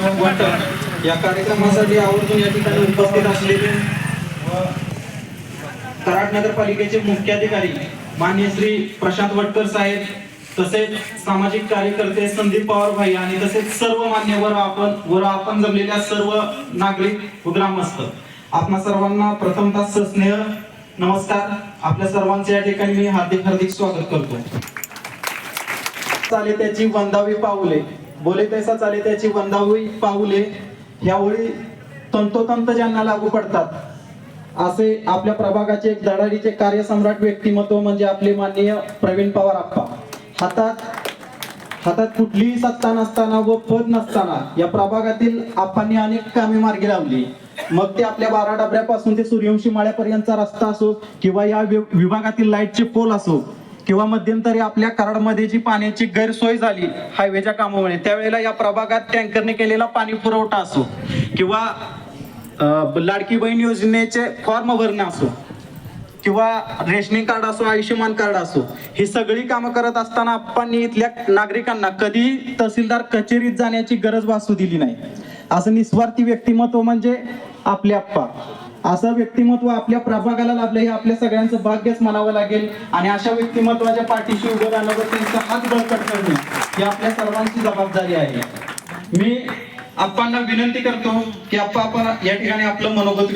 वाटप या कार्यक्रमासाठी आवर्जून या ठिकाणी उपस्थित असलेले कराड नगरपालिकेचे मुख्याधिकारी मान्य श्री प्रशांत वटकर साहेब तसेच सामाजिक कार्यकर्ते संदीप पवार भाई आणि तसेच सर्व मान्यवर आपण वर आपण जमलेल्या सर्व नागरिक व ग्रामस्थ. आपणा सर्वांना प्रथमतः सस्नेह नमस्कार. आपल्या सर्वांचे या ठिकाणी मी हार्दिक हार्दिक स्वागत करतो. चाले त्याची वंदावी पाऊले. बोले तैसा चाले त्याची वंदावळी पाहुले ह्या ओळी तंतोतंत ज्यांना लागू पडतात असे आपल्या प्रभागाचे एक धडाडीचे कार्यसम्राट व्यक्तिमत्व म्हणजे आपले माननीय प्रवीण पवार आप्पा. हातात हातात कुठलीही सत्ता नसताना व पद नसताना या प्रभागातील आप्पांनी अनेक कामे मार्गी लावली. मग ते आपल्या बारा डबऱ्यापासून ते सूर्यवंशी माळ्यापर्यंतचा रस्ता असो किंवा या वि- विभागातील लाईटचे पोल असो किंवा मध्यंतरी आपल्या कराडमध्ये जी पाण्याची गैरसोय झाली हायवेच्या कामामुळे त्यावेळेला या प्रभागात टँकरने केलेला पाणी पुरवठा असो किंवा लाडकी बहीण योजनेचे फॉर्म भरणं असो किंवा रेशनिंग कार्ड असो आयुष्यमान कार्ड असो ही सगळी कामं करत असताना आपण इथल्या नागरिकांना कधी तहसीलदार कचेरीत जाण्याची गरज भासू दिली नाही. असं निस्वार्थी व्यक्तिमत्व म्हणजे आपले आप्पा. असं व्यक्तिमत्व आपल्या प्रभागाला लाभलं हे आपल्या सगळ्यांचं भाग्यच म्हणावं लागेल. आणि अशा व्यक्तिमत्वाच्या पाठीशी उभं राहणं त्यांचा हात बळकट करणे ही आपल्या सर्वांची जबाबदारी आहे. मी आप्पांना विनंती करतो की आप्पा आपण या ठिकाणी आपलं मनोगत